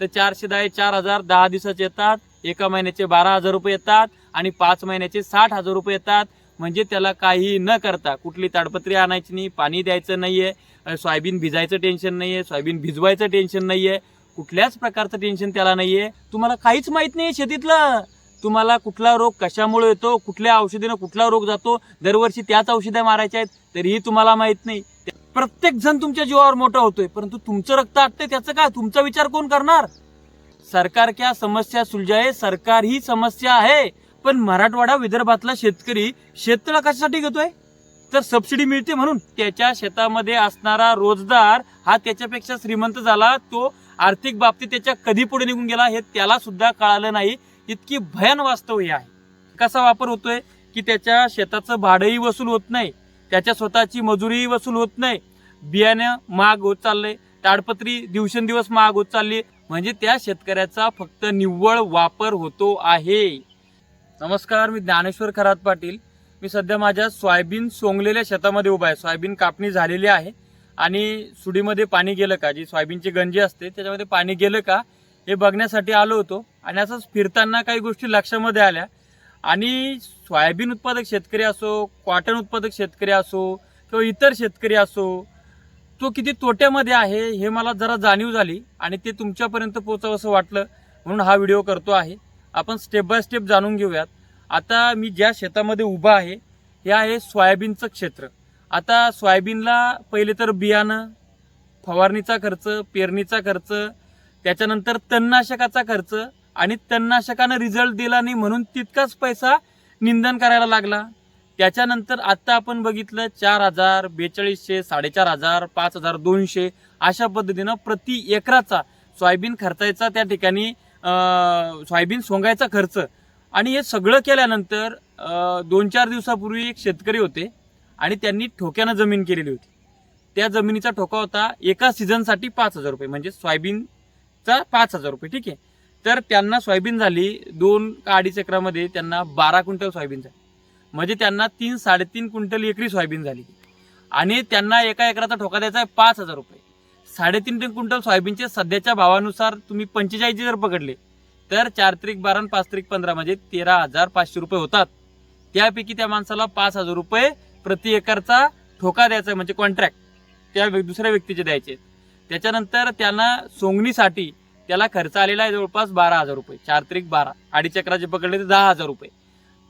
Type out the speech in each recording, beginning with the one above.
तर चारशे दहा चार हजार दहा दिवसाचे येतात एका महिन्याचे बारा हजार रुपये येतात आणि पाच महिन्याचे साठ हजार रुपये येतात. म्हणजे त्याला काही न करता कुठली ताडपत्री आणायची नाही पाणी द्यायचं नाही आहे सोयाबीन भिजायचं टेन्शन नाही आहे सोयाबीन भिजवायचं टेन्शन नाही आहे कुठल्याच प्रकारचं टेन्शन त्याला नाही आहे तुम्हाला काहीच माहीत नाही शेतीतलं. तुम्हाला कुठला रोग कशामुळे येतो कुठल्या औषधीनं कुठला रोग जातो दरवर्षी त्याच औषधं मारायच्या आहेत तरीही तुम्हाला माहीत नाही. प्रत्येक जण तुमच्या जीवावर मोठा होतोय परंतु तुमचं रक्त आटतंय त्याचं काय? तुमचा विचार कोण करणार? सरकार क्या समस्या सुलझाए सरकार ही समस्या आहे. पण मराठवाडा विदर्भातला शेतकरी शेततळ कशासाठी घेतोय? तर सबसिडी मिळते म्हणून. त्याच्या शेतामध्ये असणारा रोजगार हा त्याच्यापेक्षा श्रीमंत झाला. तो आर्थिक बाबतीत त्याच्या कधी पुढे निघून गेला हे त्याला सुद्धा कळालं नाही. इतकी भयान वास्तव हे आहे. कसा वापर होतोय? की त्याच्या शेताचं भाडंही वसूल होत नाही. त्याच्या स्वतःची मजुरीही वसूल होत नाही. बियाणं महाग होत चाललंय. ताडपत्री दिवसेंदिवस महाग होत चालली म्हणजे त्या शेतकऱ्याचा फक्त निव्वळ वापर होतो आहे. नमस्कार मी ज्ञानेश्वर खरात पाटील. मी सध्या माझ्या सोयाबीन सोंगलेल्या शेतामध्ये उभा आहे. सोयाबीन कापणी झालेली आहे. आणि सुडीमध्ये पाणी गेलं का? जी सोयाबीनची गंजी असते त्याच्यामध्ये पाणी गेलं का? हे बघण्यासाठी आलो होतो. आणि असंच फिरताना काही गोष्टी लक्षामध्ये आल्या. आणि सोयाबीन उत्पादक शेतकरी असो कॉटन उत्पादक शेतकरी असो किंवा इतर शेतकरी असो तो किती तोट्यामध्ये आहे हे मला जरा जाणीव झाली आणि ते तुमच्यापर्यंत पोचावं असं वाटलं म्हणून हा व्हिडिओ करतो आहे. आपण स्टेप बाय स्टेप जाणून घेऊयात. आता मी ज्या शेतामध्ये उभा आहे हे आहे सोयाबीनचं क्षेत्र. आता सोयाबीनला पहिले तर बियाणं फवारणीचा खर्च पेरणीचा खर्च त्याच्यानंतर तणनाशकाचा खर्च आणि तणनाशकानं रिझल्ट दिला नाही म्हणून तितकाच पैसा निंदन करायला लागला. त्याच्यानंतर आत्ता आपण बघितलं चार हजार बेचाळीसशे साडेचार हजार पाच हजार दोनशे अशा पद्धतीनं प्रति एकराचा सोयाबीन खर्चायचा त्या ठिकाणी सोयाबीन सोंगायचा खर्च. आणि हे सगळं केल्यानंतर दोन चार दिवसापूर्वी एक शेतकरी होते आणि त्यांनी ठोक्यानं जमीन केलेली होती. त्या जमिनीचा ठोका होता एका सीझनसाठी पाच हजार रुपये म्हणजे सोयाबीनचा पाच हजार रुपये ठीक आहे? तर त्यांना सोयाबीन झाली दोन का अडीच एकरामध्ये त्यांना बारा क्विंटल सोयाबीन झाली. म्हणजे त्यांना तीन साडेतीन क्विंटल एकरी सोयाबीन झाली. आणि त्यांना एका एकराचा ठोका द्यायचा आहे पाच हजार रुपये. साडेतीन तीन क्विंटल सोयाबीनचे सध्याच्या भावानुसार तुम्ही पंचेचाळीस जर पकडले तर चार त्रिक बारा आणि पाच त्रिक पंधरा म्हणजे तेरा हजार पाचशे रुपये होतात. त्यापैकी त्या माणसाला पाच हजार रुपये प्रति एकरचा ठोका द्यायचा आहे म्हणजे कॉन्ट्रॅक्ट त्या व्य- दुसऱ्या व्यक्तीचे द्यायचे त्याच्यानंतर त्यांना सोंगणीसाठी त्याला खर्च आलेला आहे जवळपास बारा हजार रुपये. चार त्रिक बारा. अडीच पकडले तर दहा हजार रुपये.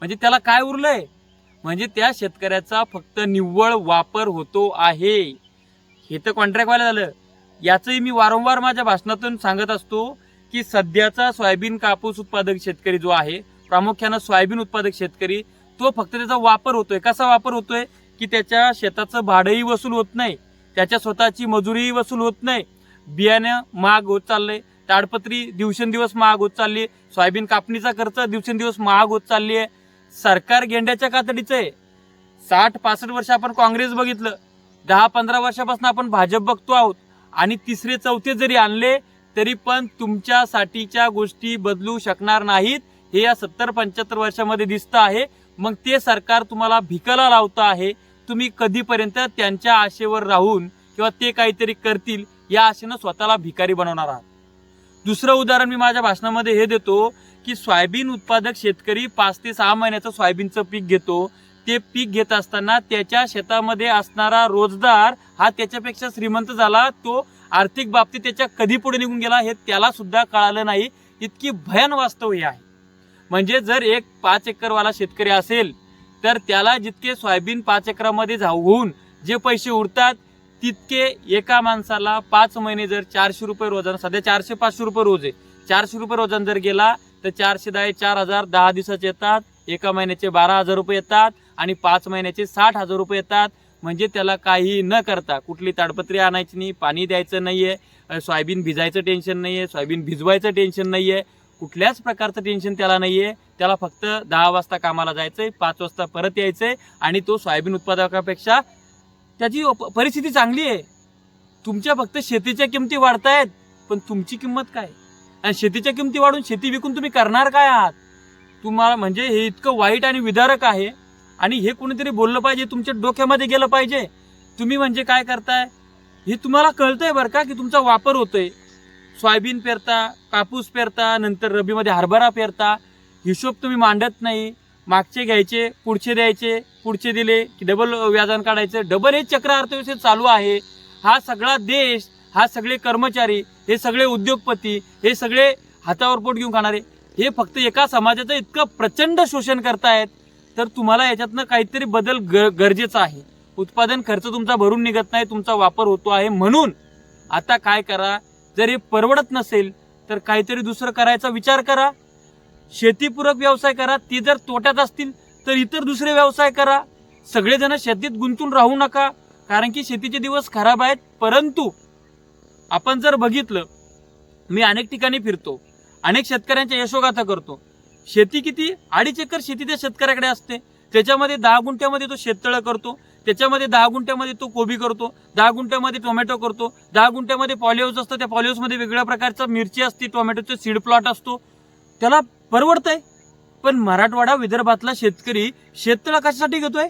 म्हणजे त्याला काय उरलंय? म्हणजे त्या शेतकऱ्याचा फक्त निव्वळ वापर होतो आहे. हे तर कॉन्ट्रॅक्टवाला झालं. याचंही मी वारंवार माझ्या भाषणातून सांगत असतो की सध्याचा सोयाबीन कापूस उत्पादक शेतकरी जो आहे प्रामुख्यानं सोयाबीन उत्पादक शेतकरी तो फक्त त्याचा वापर होतोय. कसा वापर होतोय? की त्याच्या शेताचं भाडंही वसूल होत नाही. त्याच्या स्वतःची मजुरीही वसूल होत नाही. बियाणं महाग होत चाललंय. ताडपत्री दिवसेंदिवस महाग होत चालली सोयाबीन कापणीचा खर्च दिवसेंदिवस महाग होत चालली आहे. सरकार गेंड्याच्या कातडीचं आहे. साठ पासष्ट वर्ष आपण काँग्रेस बघितलं. दहा पंधरा वर्षापासून आपण भाजप बघतो आहोत. आणि तिसरे चौथे जरी आणले तरी पण तुमच्यासाठीच्या गोष्टी बदलू शकणार नाहीत. हे या सत्तर पंच्याहत्तर वर्षामध्ये दिसतं आहे. मग ते सरकार तुम्हाला भिकाला लावतं आहे. तुम्ही कधीपर्यंत त्यांच्या आशेवर राहून किंवा ते काहीतरी करतील या आशेनं स्वतःला भिकारी बनवणार आहात. दुसरं उदाहरण मी माझ्या भाषणामध्ये हे देतो की सोयाबीन उत्पादक शेतकरी पाच ते सहा महिन्याचं सोयाबीनचं पीक घेतो. ते पीक घेत असताना त्याच्या शेतामध्ये असणारा रोजगार हा त्याच्यापेक्षा श्रीमंत झाला. तो आर्थिक बाबतीत त्याच्या कधी पुढे निघून गेला हे त्याला सुद्धा कळालं नाही. इतकी भयान वास्तव हे आहे. म्हणजे जर एक पाच एकरवाला शेतकरी असेल तर त्याला जितके सोयाबीन पाच एकरामध्ये होऊन जे पैसे उरतात तितके एका माणसाला पाच महिने जर चारशे रुपये रोजानं सध्या चारशे पाचशे रुपये रोज आहे. चारशे रुपये रोजानं जर गेला तर चारशे दहा चार हजार दहा दिवसाचे येतात एका महिन्याचे बारा हजार रुपये येतात आणि पाच महिन्याचे साठ हजार रुपये येतात. म्हणजे त्याला काही न करता कुठली ताडपत्री आणायची नाही पाणी द्यायचं नाही आहे सोयाबीन भिजायचं टेन्शन नाही आहे सोयाबीन भिजवायचं टेन्शन नाही आहे कुठल्याच प्रकारचं टेन्शन त्याला नाही आहे त्याला फक्त दहा वाजता कामाला जायचं आहे पाच वाजता परत यायचं आहे आणि तो सोयाबीन उत्पादकापेक्षा त्याची प- परिस्थिती चांगली आहे. तुमच्या फक्त शेतीच्या किमती वाढतायत पण तुमची किंमत काय? आणि शेतीच्या किमती वाढून शेती विकून तुम्ही करणार काय आहात? तुम्हाला म्हणजे हे इतकं वाईट आणि विदारक आहे. आणि हे कोणीतरी बोललं पाहिजे तुमच्या डोक्यामध्ये गेलं पाहिजे. तुम्ही म्हणजे काय करताय? हे तुम्हाला कळतंय बरं का की तुमचा वापर होतोय. सोयाबीन पेरता कापूस पेरता नंतर रबीमध्ये हरभरा पेरता. हिशोब तुम्ही मांडत नाही. मागचे घ्यायचे पुढचे द्यायचे पुढचे दिले की डबल व्याजान काढायचं. डबल हे चक्र अर्थव्यवस्थेत चालू आहे. हा सगळा देश हा सगळे कर्मचारी हे सगळे उद्योगपती हे सगळे हातावर पोट घेऊन खाणारे हे फक्त एका समाजाचं इतकं प्रचंड शोषण करतायत तर तुम्हाला याच्यातनं काहीतरी बदल ग गरजेचा आहे. उत्पादन खर्च तुमचा भरून निघत नाही तुमचा वापर होतो आहे. म्हणून आता काय करा? जर हे परवडत नसेल तर काहीतरी दुसरं करायचा विचार करा. शेतीपूरक व्यवसाय करा ती जर तोट्यात असतील तर इतर दुसरे व्यवसाय करा. सगळेजण शेतीत गुंतून राहू नका कारण की शेतीचे दिवस खराब आहेत. परंतु आपण जर बघितलं मी अनेक ठिकाणी फिरतो अनेक शेतकऱ्यांच्या यशोगाथा करतो. शेती किती? अडीच एकर शेती त्या शेतकऱ्याकडे असते. त्याच्यामध्ये दहा गुंठ्यामध्ये तो शेततळं करतो त्याच्यामध्ये दहा गुंठ्यामध्ये तो कोबी करतो दहा गुंठ्यामध्ये टोमॅटो करतो दहा गुंठ्यामध्ये पॉलिहाऊस असतं त्या पॉलिहाऊसमध्ये वेगळ्या प्रकारचा मिरची असते टोमॅटोचे सीड प्लॉट असतो. त्याला परवडतंय. पण मराठवाडा विदर्भातला शेतकरी शेततळं कशासाठी घेतोय?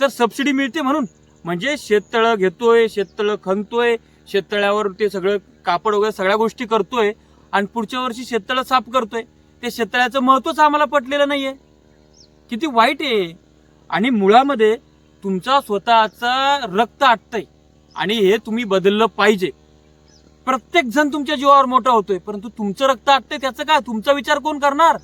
तर सबसिडी मिळते म्हणून. म्हणजे शेततळं घेतोय शेततळं खणतोय शेततळ्यावर ते सगळं कापड वगैरे सगळ्या गोष्टी करतोय आणि पुढच्या वर्षी शेततळं साफ करतोय. ते शेततळ्याचं महत्वच आम्हाला पटलेलं नाहीये. किती वाईट आहे. आणि मुळामध्ये तुमचा स्वतःचा रक्त आटतंय. आणि हे तुम्ही बदललं पाहिजे. प्रत्येक जण तुमच्या जीवावर मोठा होतोय परंतु तुमचं रक्त आटतंय त्याचं काय? तुमचा विचार कोण करणार?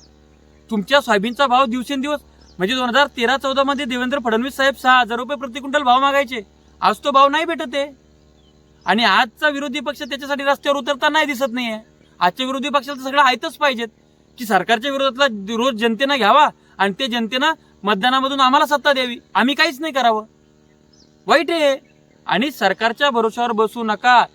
तुमच्या सोयाबीनचा भाव दिवसेंदिवस म्हणजे दोन हजार तेरा चौदा मध्ये देवेंद्र फडणवीस साहेब सहा हजार रुपये प्रति क्विंटल भाव मागायचे. आज तो भाव नाही भेटत आहे. आणि आजचा विरोधी पक्ष त्याच्यासाठी रस्त्यावर उतरता नाही दिसत नाहीये. आजच्या विरोधी पक्षाला सगळं आहेतच पाहिजेत. की सरकारच्या विरोधातला विरोध जनतेनं घ्यावा आणि ते जनतेनं मतदानामधून आम्हाला सत्ता द्यावी. आम्ही काहीच नाही करावं. वाईट आहे. आणि सरकारच्या भरोश्यावर बसू नका.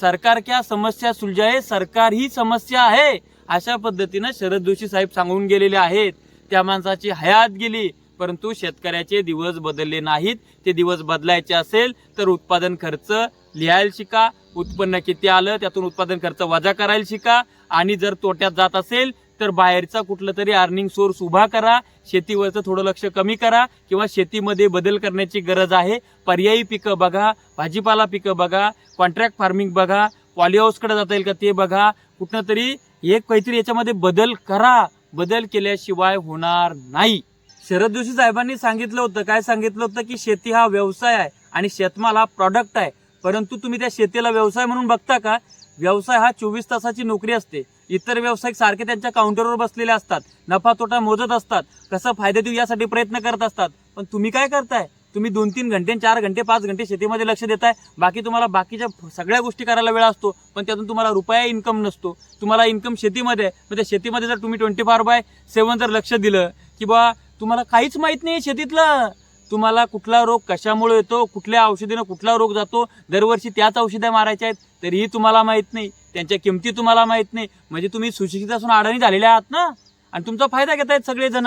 सरकार क्या समस्या सुलझाए सरकार ही समस्या आहे अशा पद्धतीनं शरद जोशी साहेब सांगून गेलेले आहेत. त्या माणसाची हयात गेली परंतु शेतकऱ्याचे दिवस बदलले नाहीत. ते दिवस बदलायचे असेल तर उत्पादन खर्च लिहायला शिका. उत्पन्न किती आलं त्यातून उत्पादन खर्च वजा करायला शिका. आणि जर तोट्यात जात असेल तर बाहेरचा कुठलं तरी अर्निंग सोर्स उभा करा शेतीवरचं थोडं लक्ष कमी करा किंवा शेतीमध्ये बदल करण्याची गरज आहे. पर्यायी पिकं बघा भाजीपाला पिकं बघा कॉन्ट्रॅक्ट फार्मिंग बघा पॉलिहाऊसकडे जाता येईल का ते बघा. कुठनं तरी एक काहीतरी याच्यामध्ये बदल करा. बदल केल्याशिवाय होणार नाही. शरद जोशी साहेबांनी सांगितलं होतं काय सांगितलं होतं की शेती हा व्यवसाय आहे आणि शेतमाल हा प्रॉडक्ट आहे. परंतु तुम्ही त्या शेतीला व्यवसाय म्हणून बघता का? व्यवसाय हा चोवीस तासाची नोकरी असते. इतर व्यावसायिक सारखे त्यांच्या काउंटरवर बसलेले असतात. नफा तोटा मोजत असतात. कसं फायदा देऊ यासाठी प्रयत्न करत असतात. पण तुम्ही काय करताय? तुम्ही दोन तीन घंटे चार घंटे पाच घंटे शेतीमध्ये लक्ष देताय. बाकी तुम्हाला बाकीच्या सगळ्या गोष्टी करायला वेळ असतो. पण त्यातून तुम्हाला रुपया इन्कम नसतो. तुम्हाला इन्कम शेतीमध्ये आहे मग त्या शेतीमध्ये जर तुम्ही ट्वेंटी फार बाय सेवन जर लक्ष दिलं की बा तुम्हाला काहीच माहीत नाही शेतीतलं. तुम्हाला कुठला रोग कशामुळे येतो कुठल्या औषधीनं कुठला रोग जातो दरवर्षी त्याच औषधं मारायच्या आहेत तरीही तुम्हाला माहीत नाही. त्यांच्या किमती तुम्हाला माहीत नाही. म्हणजे तुम्ही सुशिक्षित असून अडाणी झालेल्या आहात ना? आणि तुमचा फायदा घेत आहेत सगळेजण.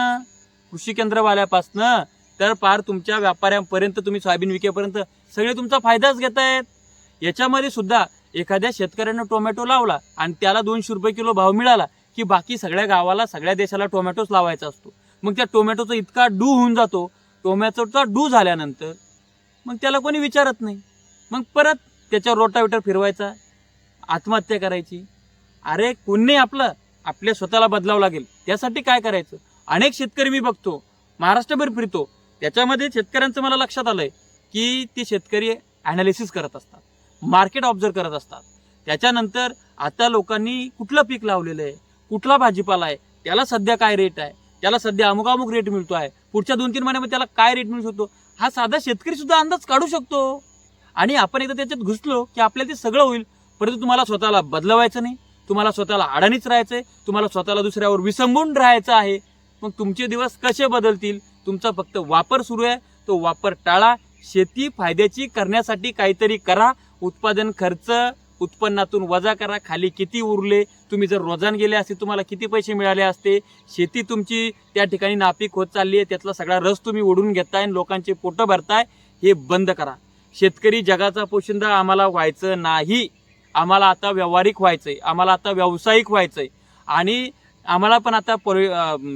कृषी केंद्रवाल्यापासनं तर पार तुमच्या व्यापाऱ्यांपर्यंत तुम्ही सोयाबीन विकेपर्यंत सगळे तुमचा फायदाच घेत आहेत. याच्यामध्ये सुद्धा एखाद्या शेतकऱ्यानं टोमॅटो लावला आणि त्याला दोनशे रुपये किलो भाव मिळाला की बाकी सगळ्या गावाला सगळ्या देशाला टोमॅटोच लावायचा असतो. मग त्या टोमॅटोचा इतका डू होऊन जातो टोमॅटोचा डू झाल्यानंतर मग त्याला कोणी विचारत नाही. मग परत त्याच्यावर रोटावेटर फिरवायचा आत्महत्या करायची. अरे कोणी आपलं आपल्या स्वतःला बदलावं लागेल. त्यासाठी काय करायचं? अनेक शेतकरी मी बघतो महाराष्ट्रभर फिरतो. त्याच्यामध्ये शेतकऱ्यांचं मला लक्षात आलंय की ते शेतकरी ॲनालिसिस करत असतात मार्केट ऑब्झर्व करत असतात. त्याच्यानंतर आता लोकांनी कुठलं पीक लावलेलं आहे? कुठला भाजीपाला आहे? त्याला सध्या काय रेट आहे? त्याला सध्या अमुक अमुक रेट मिळतो आहे पुढच्या दोन तीन महिन्यामध्ये त्याला काय रेट मिळू शकतो? हा साधा शेतकरी सुद्धा अंदाज काढू शकतो. आणि आपण एकदा त्याच्यात घुसलो की आपल्याला ते सगळं होईल. परंतु तुम्हाला स्वतःला बदलवायचं नाही. तुम्हाला स्वतःला अडाणीच आहे तुम्हाला स्वतःला दुसऱ्यावर विसंबून राहायचं आहे. मग तुमचे दिवस कसे बदलतील? तुमचा फक्त वापर सुरू आहे. तो वापर टाळा. शेती फायद्याची करण्यासाठी काहीतरी करा. उत्पादन खर्च उत्पन्नातून वजा करा खाली किती उरले तुम्ही जर रोजान गेले असते तुम्हाला किती पैसे मिळाले असते शेती तुमची त्या ठिकाणी नापीक होत चालली आहे त्यातला सगळा रस तुम्ही ओढून घेताय आणि लोकांचे पोटं भरताय हे बंद करा. शेतकरी जगाचा पोशिंदा आम्हाला व्हायचं नाही. आम्हाला आता व्यावहारिक व्हायचंय आम्हाला आता व्यावसायिक व्हायचंय. आणि आम्हाला पण आता पर-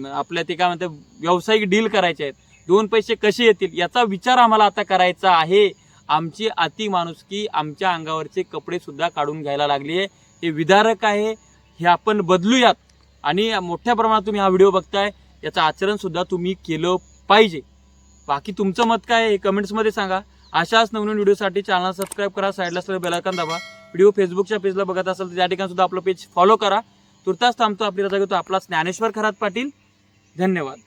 आपल्या ते काय म्हणतात व्यावसायिक डील करायचे आहेत. दोन पैसे कसे येतील याचा विचार आम्हाला आता करायचा आहे. आमची अति माणुसकी आमच्या अंगावरचे कपडे सुद्धा काढून घ्यायला लागली आहे. हे विदारक आहे. हे आपण बदलूयात. आणि मोठ्या प्रमाणात तुम्ही हा व्हिडिओ बघताय याचं आचरण सुद्धा तुम्ही केलं पाहिजे. बाकी तुमचं मत काय हे कमेंट्समध्ये सांगा. अशाच नवीन व्हिडिओसाठी चॅनल सबस्क्राईब करा साईडला सगळं बेलायकन दाबा. व्हिडिओ फेसबुकच्या पेजला बघत असाल तर त्या ठिकाणी सुद्धा आपलं पेज फॉलो करा. तुर्तास थांबतो आपली रजा घेतो. आपला ज्ञानेश्वर खरात पाटील. धन्यवाद.